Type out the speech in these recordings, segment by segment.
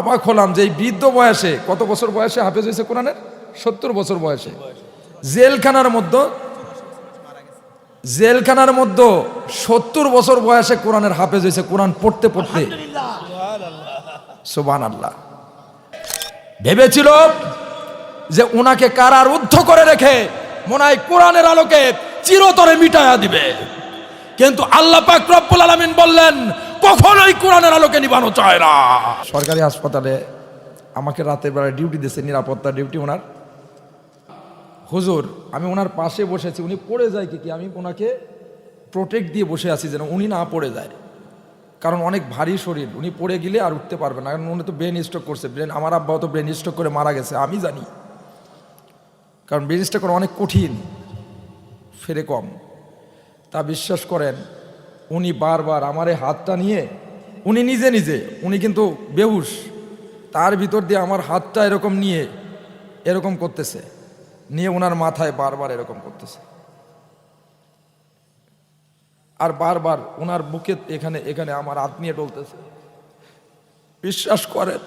অবাক হলাম যে এই বৃদ্ধ বয়সে কত বছর বয়সে হাফেজ হয়েছে কোরআনের? সত্তর বছর বয়সে। জেলখানার মধ্যে জেলখানার মধ্যে সত্তর বছর বয়সে কোরআনের হাফেজ হয়েছে কোরআন পড়তে পড়তে। সুবান আল্লাহ ভেবেছিল যে ওনাকে কারারুদ্ধ করে রেখে মনে হয় কোরআনের আলোকে চিরতরে মিটায়া দিবে। কিন্তু আল্লাহ পাক রব্বুল আলামিন বললেন কখনোই কোরআনের আলোকে নিবানো চায় না। সরকারি হাসপাতালে আমাকে রাতের বেলা ডিউটি দিয়েছে, নিরাপত্তা ডিউটি ওনার। হুজুর, আমি ওনার পাশে বসেছি, উনি পড়ে যায় কি কি, আমি ওনাকে প্রোটেক্ট দিয়ে বসে আছি যেন উনি না পড়ে যায়। কারণ অনেক ভারী শরীর, উনি পড়ে গেলে আর উঠতে পারবে না, কারণ উনি তো ব্রেন স্ট্রোক করছে। ব্রেন আমার আব্বাও তো ব্রেন স্ট্রোক করে মারা গেছে, আমি জানি। কারণ ব্রেন স্ট্রোক করা অনেক কঠিন, ফেরে কম। তা বিশ্বাস করেন উনি বারবার আমার এই হাতটা নিয়ে, উনি নিজে নিজে, উনি কিন্তু বেহুশ। তার ভিতর দিয়ে আমার হাতটা এরকম নিয়ে এরকম করতেছে। নিয়ে ওনার মাথায় বারবার এরকম করতেছে। আর বারবার ওনার বুকে এখানে এখানে আমার হাত নিয়ে ডলতেছে বিশ্বাস করেন,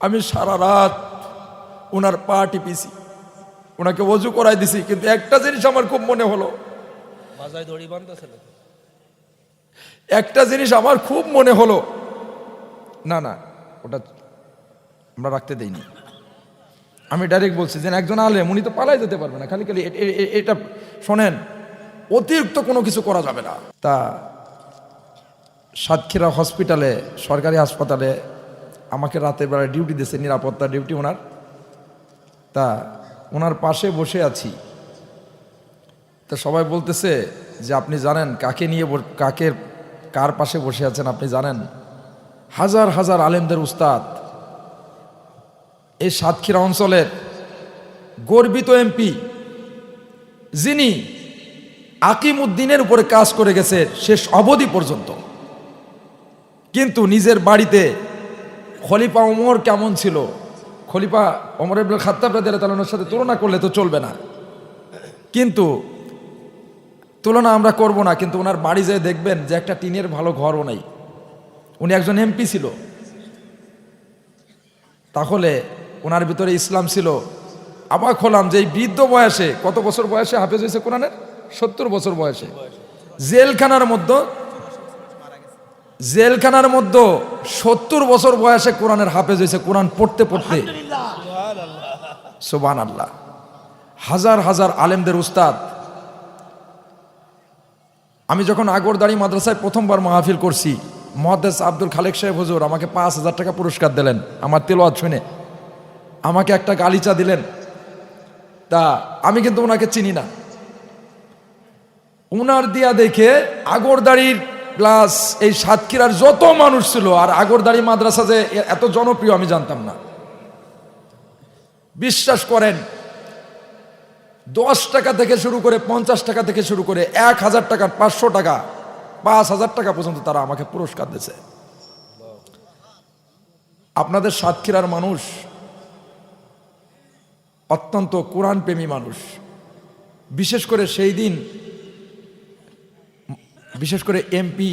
আমি সারা রাত ওনার পা টিপিছি ওনাকে অজু করাই দিছি, কিন্তু একটা জিনিস আমার খুব মনে হলো একটা জিনিস আমার খুব মনে হলো। না না, ওটা আমরা রাখতে দেইনি। আমি ডাইরেক্ট বলছি যে একজন আলেম, উনি তো পালাই যেতে পারবে না। খালি খালি এটা শোনেন, অতিরিক্ত কোনো কিছু করা যাবে না। তা সাতক্ষীরা হসপিটালে সরকারি হাসপাতালে আমাকে রাতের বেলা ডিউটি দিয়েছে, নিরাপত্তা ডিউটি ওনার। তা ওনার পাশে বসে আছি। তা সবাই বলতেছে যে আপনি জানেন কাকে নিয়ে কাকের কার পাশে বসে আছেন আপনি জানেন? হাজার হাজার আলেমদের উস্তাদ এই সাতক্ষীরা অঞ্চলের গর্বিত এমপি যিনি আকিম উদ্দিনের উপরে কাজ করে গেছে শেষ অবধি পর্যন্ত। কিন্তু নিজের বাড়িতে খলিফা ওমর কেমন ছিল? খলিফা ওমর ইবনুল খাত্তাব রাদিয়াল্লাহু সাথে তুলনা করলে তো চলবে না। কিন্তু তুলনা আমরা করব না কিন্তু ওনার বাড়ি যেয়ে দেখবেন যে একটা টিনের ভালো ঘরও নাই। উনি একজন এমপি ছিল। তাহলে ওনার ভিতরে ইসলাম ছিল। অবাক হলাম যে এই বৃদ্ধ বয়সে কত বছর বয়সে হাফেজ হয়েছে কোরআনের? সত্তর বছর বয়সে। জেলখানার মধ্যে জেলখানার মধ্যে সত্তর বছর বয়সে কোরআনের হাফেজ হয়েছে কোরআন পড়তে পড়তে। সুবান আল্লাহ হাজার হাজার আলেমদের উস্তাদ আমি যখন আগরদাড়ি মাদ্রাসায় প্রথমবার মাহফিল করছি মহাদেস আব্দুল খালেক সাহেব হুজুর আমাকে পাঁচ হাজার টাকা পুরস্কার দিলেন, আমার তেলোয়াত শুনে। আমাকে একটা গালিচা দিলেন। তা আমি কিন্তু ওনাকে চিনি না। উনার দিয়া দেখে আগরদাড়ির প্লাস এই সাতক্ষীরার যত মানুষ ছিল, আর আগরদাড়ি মাদ্রাসা যে এত জনপ্রিয় আমি জানতাম না। বিশ্বাস করেন দশ টাকা থেকে শুরু করে পঞ্চাশ টাকা থেকে শুরু করে এক হাজার টাকা, পাঁচশো টাকা, পাঁচ হাজার টাকা পর্যন্ত তারা আমাকে পুরস্কার দিয়েছে। আপনাদের সাতক্ষীরার মানুষ, অত্যন্ত কোরআন প্রেমী মানুষ। বিশেষ করে সেই দিন, বিশেষ করে এমপি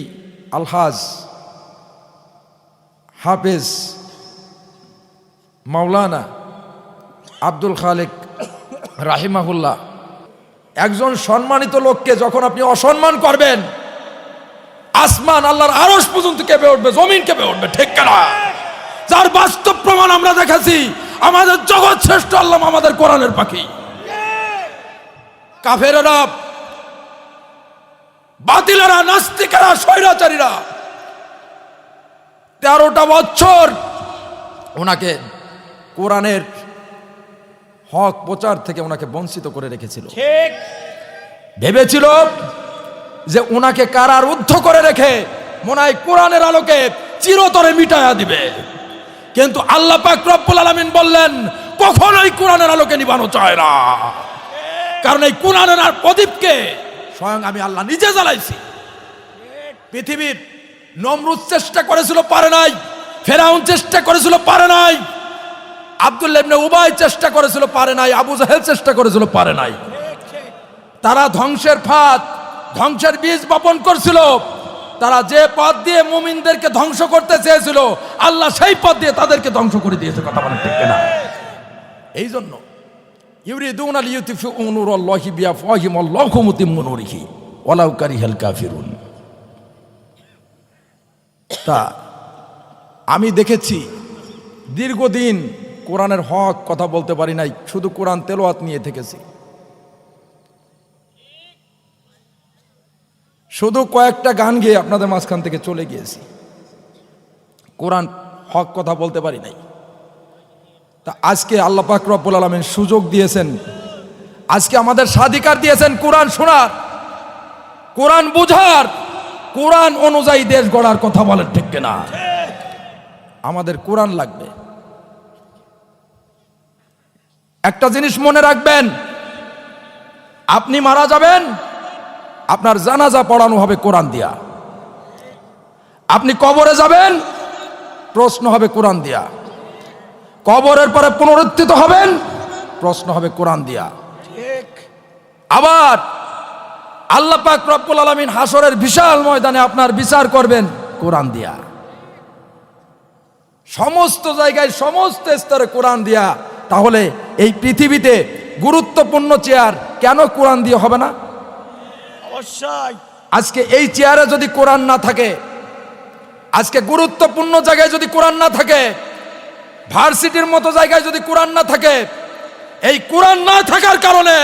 আলহাজ, হাফেজ মাওলানা আব্দুল খালেক রাহিমাহুল্লাহ, একজন সম্মানিত লোককে যখন আপনি অসম্মান করবেন, আসমান আল্লাহর আরস পর্যন্ত কেঁপে উঠবে, জমিন কেঁপে উঠবে, ঠিক কেনা? যার বাস্তব প্রমাণ আমরা দেখেছি, আমাদের জগৎ শ্রেষ্ঠ আল্লাহ আমাদের কোরআনের পাখি। কাফেরেরা, বাতিলেরা, নাস্তিকেরা, স্বৈরাচারীরা, তেরোটা বছর ওনাকে কোরআনের হক প্রচার থেকে ওনাকে বঞ্চিত করে রেখেছিল। ঠিক। ভেবেছিল যে ওনাকে কারারুদ্ধ করে রেখে মনে হয় কোরআনের আলোকে চিরতরে মিটায়া দিবে। কিন্তু আল্লাহ পাক রব্বুল আলামিন বললেন কখনোই কোরআনের আলোকে নিবানো চায় না। কারণ এই কোরআনের আর প্রদীপকে স্বয়ং আমি আল্লাহ নিজে জ্বালাইছি। পৃথিবীর নমরুদ চেষ্টা করেছিল পারে নাই। ফেরাউন চেষ্টা করেছিল পারে নাই। আব্দুল্লাহ ইবনে উবাই চেষ্টা করেছিল, পারে নাই। আবু জাহেল চেষ্টা করেছিল, পারে নাই। তারা ধ্বংসের ফাঁদ, ধ্বংসের বীজ বপন করছিল। তারা যে পথ দিয়ে মুমিনদেরকে ধ্বংস করতে চেয়েছিল, আল্লাহ সেই পথ দিয়ে তাদেরকে ধ্বংস করে দিয়েছে, কথা বলেন ঠিক না এই জন্য ইউরিদুন আল ইউতিফু নূর আল্লাহি বিআফওয়াহিম আল্লাহু মুতিম্মু নূরিহি, ওয়ালাউ কারিহাল কাফিরুন। তা, আমি দেখেছি, দীর্ঘদিন কোরআনের হক কথা বলতে পারি নাই, শুধু কোরআন তেলোয়াত নিয়ে থেকেছি। শুধু কয়েকটা গান গেয়ে আপনাদের মাঝখান থেকে চলে গিয়েছি। কোরআন হক কথা বলতে পারি নাই। তা আজকে আল্লাহ পাক রব্বুল আলমের সুযোগ দিয়েছেন। আজকে আমাদের স্বাধিকার দিয়েছেন কোরআন শোনার, কোরআন বুঝার, কোরআন অনুযায়ী দেশ গড়ার কথা বলেন ঠিক কিনা? আমাদের কোরআন লাগবে। একটা জিনিস মনে রাখবেন, আপনি মারা যাবেন, আপনার জানাজা পড়ানো হবে কোরআন দিয়া। আপনি কবরে যাবেন, প্রশ্ন হবে কোরআন দিয়া। কবরের পরে পুনরুত্থিত হবেন, প্রশ্ন হবে কোরআন দিয়া। আবার আল্লাহ পাক রব্বুল আলমিন হাসরের বিশাল ময়দানে আপনার বিচার করবেন কোরআন দিয়া। সমস্ত জায়গায়, সমস্ত স্তরে কোরআন দিয়া। তাহলে এই পৃথিবীতে গুরুত্বপূর্ণ চেয়ার কেন কোরআন দিয়ে হবে না? অবশ্যই। আজকে এই চেয়ারে যদি কোরআন না থাকে আজকে গুরুত্বপূর্ণ জায়গায় যদি কোরআন না থাকে ভার্সিটির মতো জায়গায় যদি কোরআন না থাকে এই কোরআন না থাকার কারণে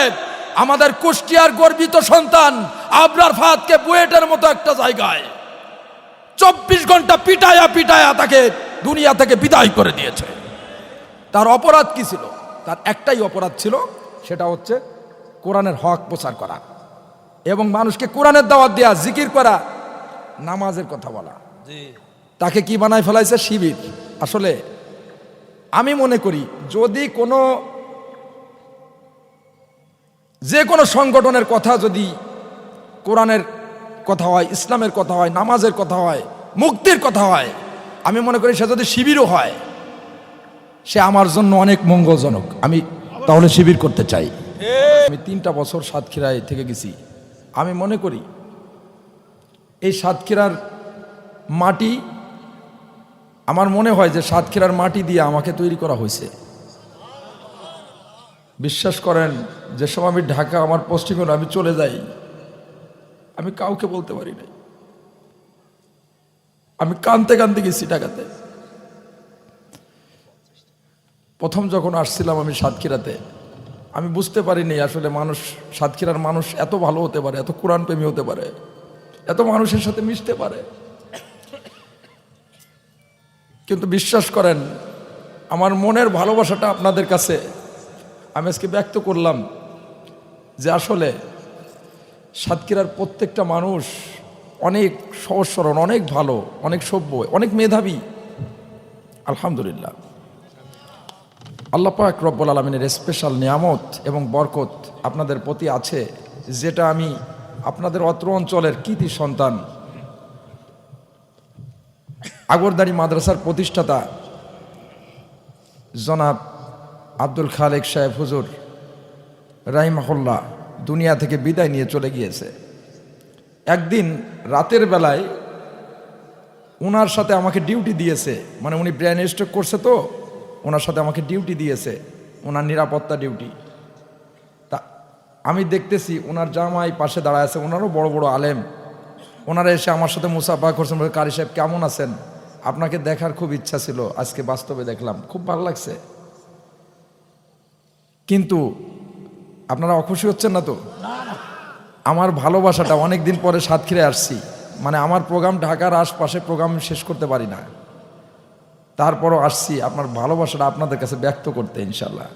আমাদের কুষ্টিয়ার গর্বিত সন্তান আবরার ফাতকে বুয়েটের মতো একটা জায়গায় চব্বিশ ঘণ্টা পিটায়া পিটায়া তাকে দুনিয়া থেকে বিদায় করে দিয়েছে। তার অপরাধ কি ছিল? তার একটাই অপরাধ ছিল সেটা হচ্ছে কোরআনের হক প্রচার করা এবং মানুষকে কোরআনের দাওয়াত দেওয়া জিকির করা নামাজের কথা বলা। তাকে কি বানায় ফেলাইছে? শিবির। আসলে আমি মনে করি যদি কোনো যে কোনো সংগঠনের কথা যদি কোরআনের কথা হয় ইসলামের কথা হয় নামাজের কথা হয় মুক্তির কথা হয় আমি মনে করি সে যদি শিবিরও হয় সে আমার জন্য অনেক মঙ্গলজনক। আমি তাহলে শিবির করতে চাই। আমি তিনটা বছর সাতক্ষীরায় থেকে গেছি। আমি মনে করি এই সাতক্ষীরার মাটি আমার মনে হয় যে সাতক্ষীরার মাটি দিয়ে আমাকে তৈরি করা হয়েছে। বিশ্বাস করেন যে সময় আমি ঢাকা আমার পোস্টিং হলো আমি চলে যাই। আমি কাউকে বলতে পারি নাই। আমি কানতে কানতে গেছি ঢাকাতে। প্রথম যখন আসছিলাম আমি সাতক্ষীরাতে, আমি বুঝতে পারিনি আসলে মানুষ, সাতক্ষীরার মানুষ এত ভালো হতে পারে, এত কোরআন প্রেমী হতে পারে, এত মানুষের সাথে মিশতে পারে। কিন্তু বিশ্বাস করেন, আমার মনের ভালোবাসাটা আপনাদের কাছে, আমি আজকে ব্যক্ত করলাম যে আসলে সাতক্ষীরার প্রত্যেকটা মানুষ অনেক সহজ সরল, অনেক ভালো, অনেক সভ্য, অনেক মেধাবী। আলহামদুলিল্লাহ। আল্লাহ পাক রব্বুল আলমিনের স্পেশাল নিয়ামত এবং বরকত আপনাদের প্রতি আছে, যেটা আমি আপনাদের অত্র অঞ্চলের কৃতি সন্তান আগরদারি মাদ্রাসার প্রতিষ্ঠাতা জনাব আব্দুল খালেক সাহেব হুজুর, রাহিমাহুল্লাহ, দুনিয়া থেকে বিদায় নিয়ে চলে গিয়েছে। একদিন রাতের বেলায় ওনার সাথে আমাকে ডিউটি দিয়েছে মানে উনি ব্রেন স্ট্রোক করছে তো ওনার সাথে আমাকে ডিউটি দিয়েছে ওনার নিরাপত্তা ডিউটি। তা আমি দেখতেছি ওনার জামাই পাশে দাঁড়ায় আছে ওনারও বড় বড় আলেম। ওনারা এসে আমার সাথে মুসাফা করছেন বলে, কারি সাহেব কেমন আছেন? আপনাকে দেখার খুব ইচ্ছা ছিল আজকে বাস্তবে দেখলাম খুব ভালো লাগছে। কিন্তু আপনারা অখুশি হচ্ছেন না তো? আমার ভালোবাসাটা অনেক দিন পরে সাতক্ষীরে আসছি মানে আমার প্রোগ্রাম ঢাকার আশপাশে প্রোগ্রাম শেষ করতে পারি না। তারপরও আসছি আপনার ভালোবাসাটা আপনাদের কাছে ব্যক্ত করতে ইনশাল্লাহ